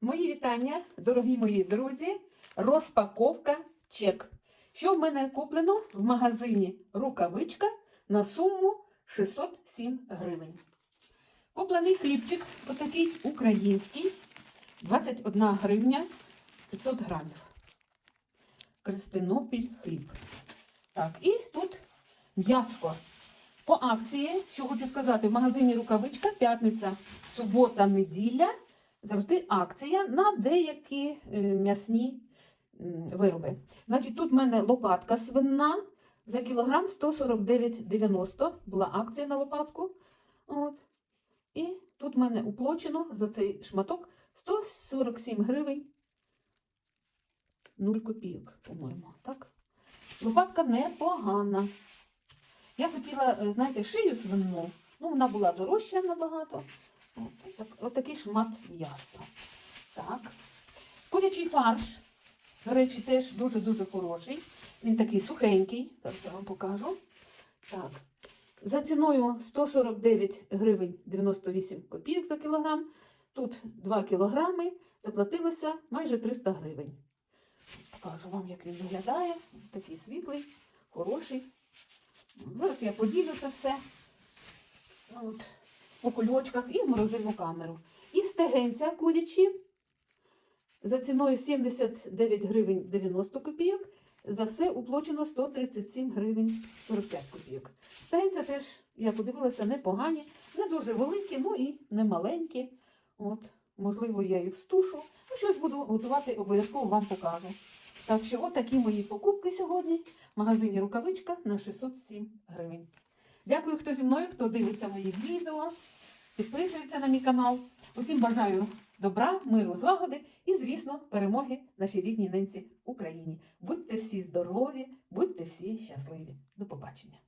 Мої вітання, дорогі мої друзі. Розпаковка чек. Що в мене куплено в магазині рукавичка на суму 607 гривень. Куплений хлібчик, отакий український, 21 гривня 500 грамів. Крестинопіль хліб. Так, і тут м'яско. По акції, що хочу сказати, в магазині рукавичка, п'ятниця, субота, неділя. Завжди акція на деякі е, м'ясні вироби. Значить, тут в мене лопатка свинна за кілограм 149,90 була акція на лопатку. От. І тут в мене уплочено за цей шматок 147 гривень 0 копійок, по-моєму. Так? Лопатка непогана. Я хотіла, е, знаєте, шию свинну, ну вона була дорожча набагато. От, так, от шмат м'яса. Так. Курячий фарш, до речі, теж дуже-дуже хороший. Він такий сухенький. Зараз я вам покажу. Так. За ціною 149 гривень 98 копійок за кілограм. Тут 2 кілограми. Заплатилося майже 300 гривень. Покажу вам, як він виглядає. Такий світлий, хороший. Зараз я поділю це все. От по кульочках і в морозильну камеру. І стегенця курячі за ціною 79 гривень 90 копійок. За все уплочено 137 гривень 45 копійок. Стегенця теж, я подивилася, непогані, не дуже великі, ну і не маленькі. От, можливо, я їх стушу. Ну, щось буду готувати, обов'язково вам покажу. Так що, от такі мої покупки сьогодні в магазині рукавичка на 607 гривень. Дякую, хто зі мною, хто дивиться мої відео, підписується на мій канал. Усім бажаю добра, миру, злагоди і, звісно, перемоги нашій рідній ненці Україні. Будьте всі здорові, будьте всі щасливі. До побачення.